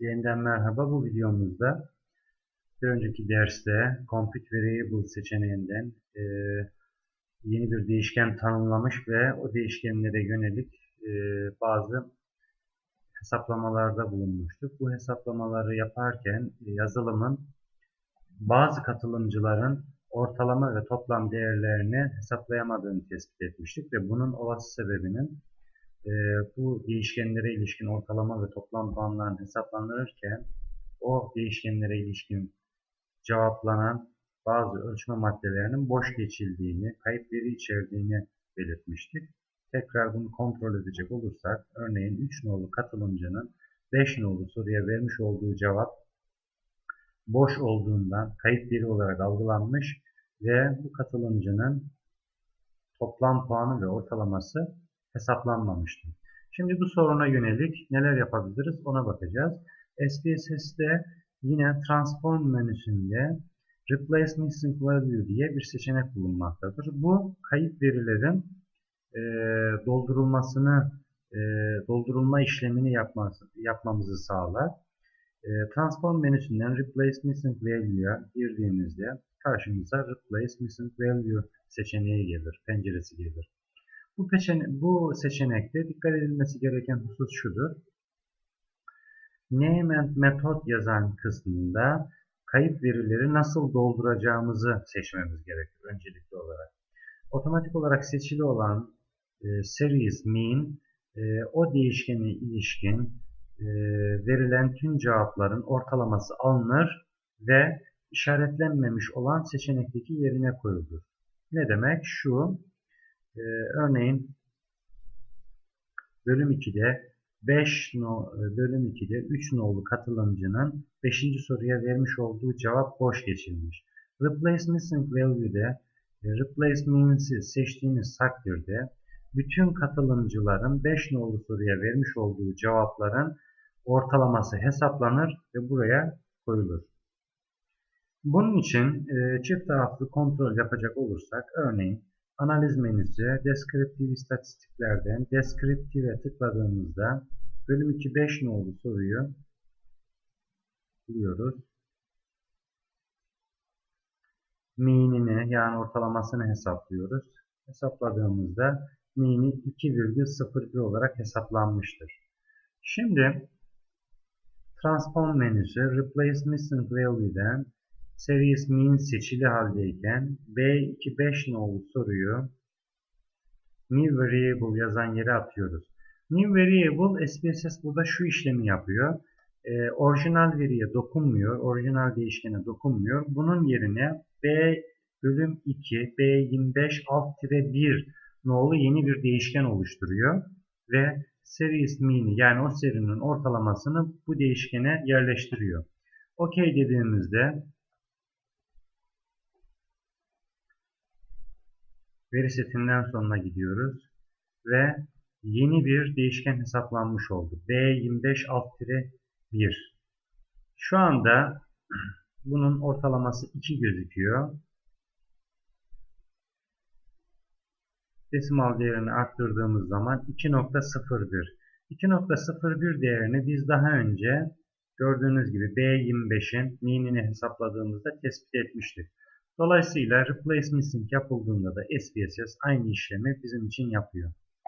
Yeniden merhaba. Bu videomuzda bir önceki derste Compute Variable seçeneğinden e, yeni bir değişken tanımlamış ve o değişkenlere yönelik e, bazı hesaplamalarda bulunmuştuk. Bu hesaplamaları yaparken e, yazılımın bazı katılımcıların ortalama ve toplam değerlerini hesaplayamadığını tespit etmiştik ve bunun olası sebebinin e, bu değişkenlere ilişkin ortalama ve toplam puanların hesaplanırken o değişkenlere ilişkin cevaplanan bazı ölçme maddelerinin boş geçildiğini, kayıp veri içerdiğini belirtmiştik. Tekrar bunu kontrol edecek olursak, örneğin 3 nolu katılımcının 5 nolu soruya vermiş olduğu cevap boş olduğundan kayıp veri olarak algılanmış ve bu katılımcının toplam puanı ve ortalaması hesaplanmamıştı. Şimdi bu soruna yönelik neler yapabiliriz ona bakacağız. SPSS'de yine transform menüsünde replace missing value diye bir seçenek bulunmaktadır. Bu kayıp verilerin e, doldurulmasını e, doldurulma işlemini yapması, yapmamızı sağlar. E, transform menüsünden replace missing value'ya girdiğimizde karşımıza replace missing value seçeneği gelir, penceresi gelir. Bu, seçene bu seçenekte dikkat edilmesi gereken husus şudur. Name and method yazan kısmında kayıp verileri nasıl dolduracağımızı seçmemiz gerekir öncelikli olarak. Otomatik olarak seçili olan e, series mean e, o değişkene ilişkin e, verilen tüm cevapların ortalaması alınır ve işaretlenmemiş olan seçenekteki yerine koyulur. Ne demek? Şu, ee, örneğin bölüm 2'de 5 no, e, bölüm 2'de 3 nolu katılımcının 5. soruya vermiş olduğu cevap boş geçilmiş. Replace missing value'de e, replace means'i seçtiğiniz takdirde bütün katılımcıların 5 nolu soruya vermiş olduğu cevapların ortalaması hesaplanır ve buraya koyulur. Bunun için e, çift taraflı kontrol yapacak olursak örneğin Analiz menüsü deskriptif istatistiklerden deskriptive tıkladığımızda bölüm 2 5 nolu soruyu buluyoruz. Mean'ini yani ortalamasını hesaplıyoruz. Hesapladığımızda mean'i 2,01 olarak hesaplanmıştır. Şimdi transform menüsü replace missing value'den Series min seçili haldeyken B25 nolu soruyu new variable yazan yere atıyoruz. New variable SPSS burada şu işlemi yapıyor. E, orijinal veriye dokunmuyor. Orijinal değişkene dokunmuyor. Bunun yerine B bölüm 2 B25 alt 1 nolu yeni bir değişken oluşturuyor. Ve series mean'i yani o serinin ortalamasını bu değişkene yerleştiriyor. OK dediğimizde veri setinden sonuna gidiyoruz ve yeni bir değişken hesaplanmış oldu. B25 alt 1. Şu anda bunun ortalaması 2 gözüküyor. Desimal değerini arttırdığımız zaman 2.01. 2.01 değerini biz daha önce gördüğünüz gibi B25'in minini hesapladığımızda tespit etmiştik. Dolayısıyla replace missing yapıldığında da SPSS aynı işlemi bizim için yapıyor.